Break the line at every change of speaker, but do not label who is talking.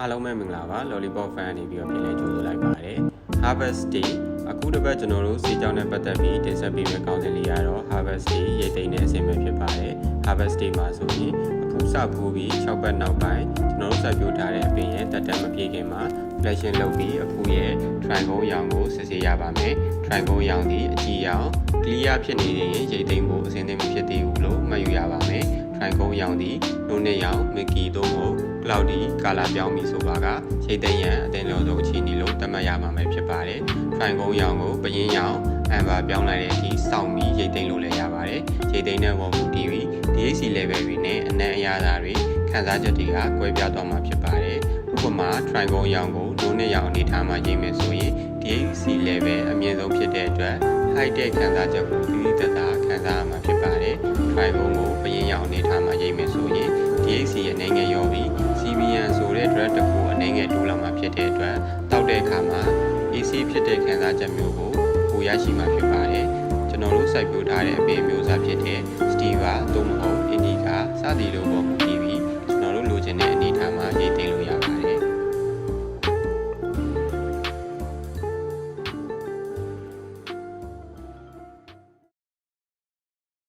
အားလုံးပဲမင်္ဂလာပါ Lollipop fan နေပြီးတော့ပြန်လည်ကြိုဆိုလိုက်ပါတယ် Harvest Day အခုတစ်ပတ်ကျွန်တော်တို့စီကြောင်းနဲ့ပတ်သက်ပြီးတင်ဆက်ပေးမယ့်ကောင်းစဉ်လေးကတော့ Harvest Day ရိတ်သိမ်းတဲ့အစီအမံဖြစ်ပါတယ် Harvest Day မှာဆိုရင်အခုစပူပြီး6ပတ်နောက်ပိုင်းကျွန်တော်တို့စိုက်ပျိုးထားတဲ့အပင်ရဲ့တက်တက်မပြေခင်မှာ flashing လုပ်ပြီးအခုရဲ့ triangle ရောင်ကိုစစ်ဆေးရပါမယ် triangle ရောင်ဒီအကြည့်ရောင် clear ဖြစ်နေရင်ရိတ်သိမ်းဖို့အဆင်သင့်မဖြစ်သေးဘူးလို့မှတ်ယူရပါ မယ် triangle ရောင်ဒီလုံးနဲ့ရောင် Mickey တို့ကို cloudy ကာလာပြောင်းပြီဆိုပါကရိတ်သိမ်းရန်အသင်လုံးဆုံးအခြေအနေလို့သတ်မှတ်ရမှာပဲဖြစ်ပါတယ် triangle ရောင်ကိုပရင်ရောင် amber ပြောင်းလိုက်တဲ့အထိစောင့်ပြီးရိတ်သိမ်းလို့လည်းရပါတယ်ရိတ်သိမ်းတဲ့ပုံမူတည်ပြီး DHC level တွေနဲ့အနံ့အရသာတွေခန်းစားချက်တွေကကွဲပြားသွားမှာဖြစ်ပါတယ်ဥပမာ triangle ရောင်ကိုလုံးနဲ့ရောင်အနေထားမှာရိတ်မယ်ဆိုရင် DHC level အမြင့်ဆုံးဖြစ်တဲ့အတွက် high tech ခန်းစားချက်ကိုတိတိ ရင်ရောင်အနေထားမှာရိတ်မယ်ဆိုရင် DHC အနေငယ်ရောပြီး CBN ဆိုတဲ့ drug တစ်ခုအနေငယ်တိုးလာမှာဖြစ်တဲ့အတွက်တောက်တဲ့အခါမှာ AC ဖြစ်တဲ့ခန်းစားချက်မျိုးကိုပိုရရှိမှာဖြစ်ပါတယ်။ကျွန်တော်တို့စိုက်ပျိုးထားတဲ့အပင်မျိုးစားဖြစ်တဲ့ Steva သို့မဟုတ် Indica စသည်လိုပေါ်မူ